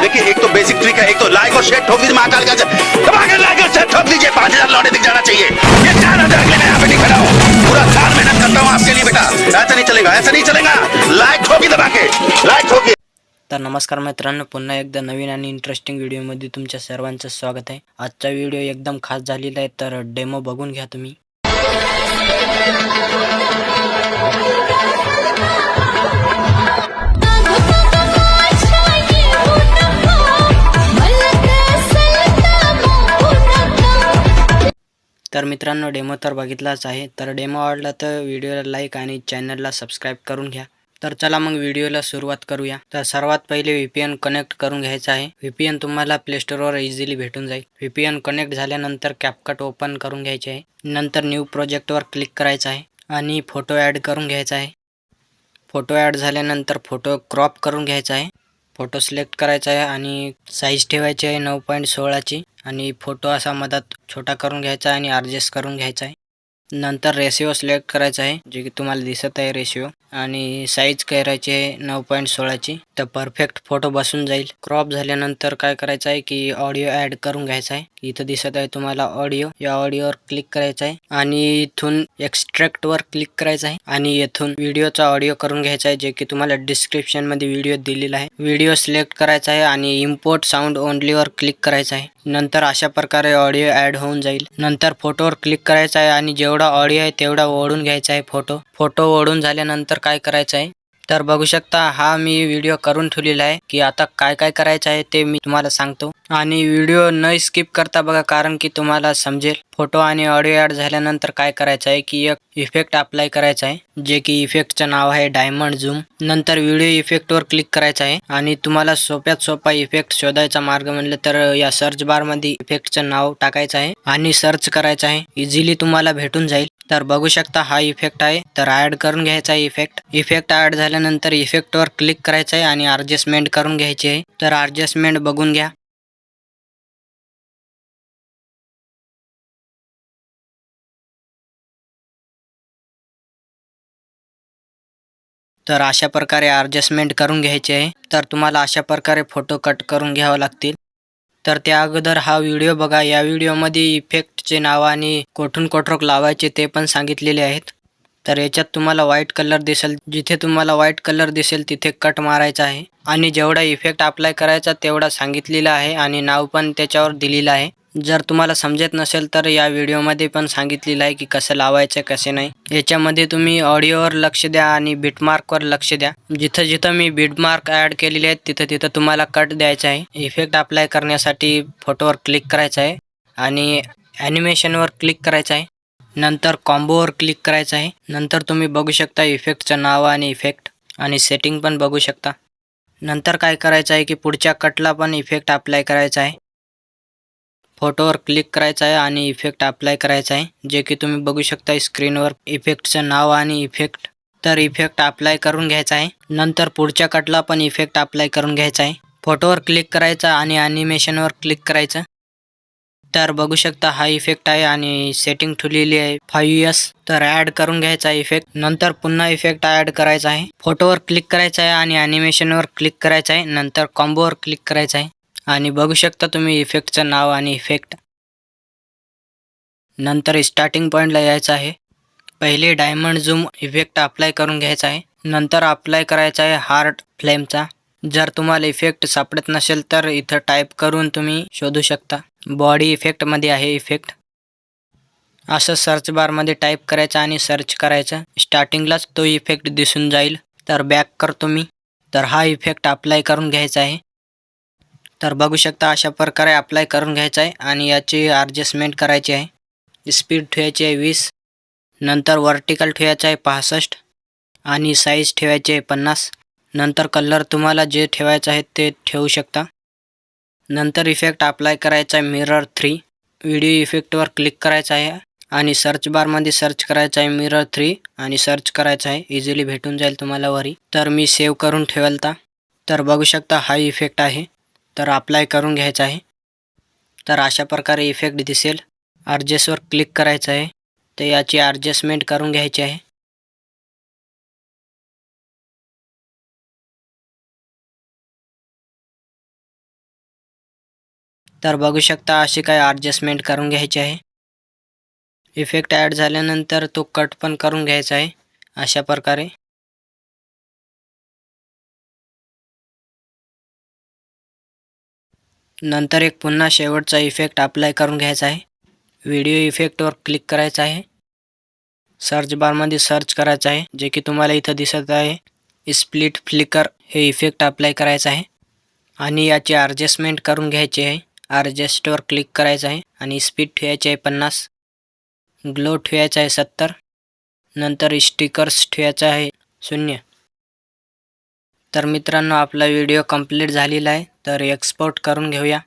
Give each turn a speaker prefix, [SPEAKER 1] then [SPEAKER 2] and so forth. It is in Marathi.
[SPEAKER 1] देखिए, एक तो बेसिक ट्रिक है, एक तो लाइक और शेयर ठोक दीजिए महाकाल का। ठोक दीजिए, पाँच हज़ार लौटे दिख जाना चाहिए। ये चार हज़ार के लिए नहीं खड़ा हूँ पूरा साल मेहनत करता हूँ आपके लिए बेटा। ऐसा नहीं चलेगा, ऐसा नहीं चलेगा। लाइक ठोकी दबा के लाइक ठोकी।
[SPEAKER 2] तर नमस्कार मित्रांनो पुन्हा एकदा नवीन आणि इंटरेस्टिंग व्हिडिओमध्ये तुमच्या सर्वांचं स्वागत आहे. आजचा व्हिडिओ एकदम खास झालेला आहे तर डेमो बघून घ्या तुम्ही. तर मित्रांनो डेमो तर बघितलाच आहे. तर डेमो आवडला तर व्हिडिओला लाईक आणि चॅनलला सबस्क्राईब करून घ्या. तर चला मग व्हिडिओला सुरुवात करूया. तर सर्वात पहिले व्ही पी एन कनेक्ट करून घ्यायचं आहे. व्ही पी एन तुम्हाला प्लेस्टोरवर इझिली भेटून जाईल. व्ही पी एन कनेक्ट झाल्यानंतर कॅपकट ओपन करून घ्यायचे आहे. नंतर न्यू प्रोजेक्टवर क्लिक करायचं आहे आणि फोटो ॲड करून घ्यायचा आहे. फोटो ॲड झाल्यानंतर फोटो क्रॉप करून घ्यायचा आहे. फोटो सिलेक्ट करायचा आहे आणि साईज ठेवायची आहे नऊ पॉईंट सोळाची आणि फोटो असा मधात छोटा करून घ्यायचा आहे आणि ॲडजस्ट करून घ्यायचा आहे. नंतर रेशिओ सिलेक्ट करायचा आहे जे की तुम्हाला दिसत आहे रेशिओ आणि साईज करायची आहे? नऊ पॉईंट सोळाची. तर परफेक्ट फोटो बसून जाईल. क्रॉप झाल्यानंतर काय करायचं आहे की ऑडिओ ऍड करून घ्यायचा आहे. इथं दिसत आहे तुम्हाला ऑडिओ या ऑडिओवर क्लिक करायचं आहे. आणि इथून एक्स्ट्रॅक्ट वर क्लिक करायचं आहे. आणि येथून व्हिडिओचा ऑडिओ करून घ्यायचा आहे जे की तुम्हाला डिस्क्रिप्शनमध्ये व्हिडिओ दिलेला आहे. व्हिडिओ सिलेक्ट करायचा आहे आणि इम्पोर्ट साऊंड ओनली वर क्लिक करायचं आहे. नंतर अशा प्रकारे ऑडिओ ऍड होऊन जाईल. नंतर फोटोवर क्लिक करायचा आहे आणि जेवढा ऑडिओ आहे तेवढा ओढून घ्यायचा आहे फोटो फोटो ओढून झाल्यानंतर काय करायचं आहे? तर बघू शकता हा मी व्हिडिओ करून ठेवलेला आहे की आता काय काय करायचं आहे ते मी तुम्हाला सांगतो. आणि व्हिडिओ न स्किप करता बघा कारण की तुम्हाला समजेल फोटो आणि ऑडिओ ॲड झाल्यानंतर काय करायचं आहे की एक इफेक्ट अप्लाय करायचा आहे जे की इफेक्टचं नाव आहे डायमंड झूम. नंतर व्हिडिओ इफेक्टवर क्लिक करायचं आहे आणि तुम्हाला सोप्यात सोपा इफेक्ट शोधायचा मार्ग म्हणलं तर या सर्च बारमध्ये इफेक्टचं नाव टाकायचं आहे आणि सर्च करायचं आहे. इझिली तुम्हाला भेटून जाईल. तर बघू शकता हा इफेक्ट आहे. तर ऍड करून घ्यायचा आहे इफेक्ट. इफेक्ट ऍड झाल्यानंतर इफेक्टवर क्लिक करायचं आहे आणि ॲडजस्टमेंट करून घ्यायची आहे. तर ॲडजस्टमेंट बघून घ्या. तर अशा प्रकारे ॲडजस्टमेंट करून घ्यायचे आहे. तर तुम्हाला अशा प्रकारे फोटो कट करून घ्यावं लागतील. तर त्या अगोदर हा व्हिडिओ बघा. या व्हिडिओमध्ये इफेक्टचे नाव आणि कोठून कोठरोक लावायचे ते पण सांगितलेले आहेत. तर याच्यात तुम्हाला व्हाईट कलर दिसेल. जिथे तुम्हाला व्हाईट कलर दिसेल तिथे कट मारायचा आहे. आणि जेवढा इफेक्ट अप्लाय करायचा तेवढा सांगितलेला आहे आणि नाव पण त्याच्यावर दिलेलं आहे. जर तुम्हाला समजत नसेल तर या व्हिडिओमध्ये पण सांगितलेलं आहे की कसं लावायचं कसे नाही. याच्यामध्ये तुम्ही ऑडिओवर लक्ष द्या आणि बिटमार्कवर लक्ष द्या. जिथं जिथं मी बिटमार्क ॲड केलेले आहेत तिथं तिथं तुम्हाला कट द्यायचा आहे. इफेक्ट अप्लाय करण्यासाठी फोटोवर क्लिक करायचं आहे आणि ॲनिमेशनवर क्लिक करायचं आहे. नंतर कॉम्बोवर क्लिक करायचं आहे. नंतर तुम्ही बघू शकता इफेक्टचं नाव आणि इफेक्ट आणि सेटिंग पण बघू शकता. नंतर काय करायचं आहे की पुढच्या कटला पण इफेक्ट अप्लाय करायचा आहे. फोटोवर क्लिक करायचं आहे आणि इफेक्ट अप्लाय करायचा आहे. जे की तुम्ही बघू शकता स्क्रीनवर इफेक्टचं नाव आणि इफेक्ट तर इफेक्ट अप्लाय करून घ्यायचा आहे. नंतर पुढच्या कटला पण इफेक्ट अप्लाय करून घ्यायचा आहे. फोटोवर क्लिक करायचा आणि ॲनिमेशनवर क्लिक करायचं. तर बघू शकता हा इफेक्ट आहे आणि सेटिंग ठेवलेली आहे फाईव्ह इयर्स तर ॲड करून घ्यायचा आहे इफेक्ट नंतर पुन्हा इफेक्ट ॲड करायचा आहे. फोटोवर क्लिक करायचा आहे आणि ॲनिमेशनवर क्लिक करायचं आहे. नंतर कॉम्बोवर क्लिक करायचं आहे. आणि बघू शकता तुम्ही इफेक्टचं नाव आणि इफेक्ट नंतर स्टार्टिंग पॉईंटला यायचं आहे. पहिले डायमंड झूम इफेक्ट अप्लाय करून घ्यायचा आहे. नंतर अप्लाय करायचा आहे हार्ट फ्लेमचा जर तुम्हाला इफेक्ट सापडत नसेल तर इथं टाईप करून तुम्ही शोधू शकता. बॉडी इफेक्टमध्ये आहे इफेक्ट असं सर्च बारमध्ये टाईप करायचं आणि सर्च करायचं. स्टार्टिंगलाच तो इफेक्ट दिसून जाईल. तर बॅक करतो मी. तर हा इफेक्ट अप्लाय करून घ्यायचा आहे. तर बघू शकता अशा प्रकारे अप्लाय करून घ्यायचं आहे आणि याची ॲडजस्टमेंट करायची आहे. स्पीड ठेवायची आहे वीस नंतर वर्टिकल ठेवायचं आहे पासष्ट आणि साईज ठेवायची आहे पन्नास. नंतर कलर तुम्हाला जे ठेवायचं आहे ते ठेवू शकता. नंतर इफेक्ट अप्लाय करायचा आहे मिरर थ्री व्हिडिओ इफेक्टवर क्लिक करायचं आहे आणि सर्च बारमध्ये सर्च करायचं आहे मिरर थ्री आणि सर्च करायचं आहे. इझिली भेटून जाईल तुम्हाला वरी. तर मी सेव्ह करून ठेवाल तर बघू शकता हा इफेक्ट आहे. तर अप्लाय करून घ्यायचा आहे. तर अशा प्रकारे इफेक्ट दिसेल. अर्जेसवर क्लिक करायचं आहे. तर याची ॲडजस्टमेंट करून घ्यायची आहे. तर बघू शकता अशी काय ॲडजस्टमेंट करून घ्यायची आहे. इफेक्ट ॲड झाल्यानंतर तो कट पण करून घ्यायचा आहे. अशा प्रकारे. नंतर एक पुन्हा शेवटचा इफेक्ट अप्लाय करून घ्यायचा आहे. व्हिडिओ इफेक्टवर क्लिक करायचं आहे. सर्च बारमध्ये सर्च करायचं आहे जे की तुम्हाला इथं दिसत आहे. स्प्लिट फ्लिकर हे इफेक्ट अप्लाय करायचं आहे. आणि याची ॲडजस्टमेंट करून घ्यायची आहे. ॲडजस्टवर क्लिक करायचं आहे. आणि स्पीड ठेवायची आहे पन्नास. ग्लो ठेवायचा आहे सत्तर. नंतर स्टिकर्स ठेवायचा आहे शून्य. तर मित्रांनो आपला व्हिडिओ कंप्लीट झालेला आहे. तर एक्सपोर्ट करून घेऊया.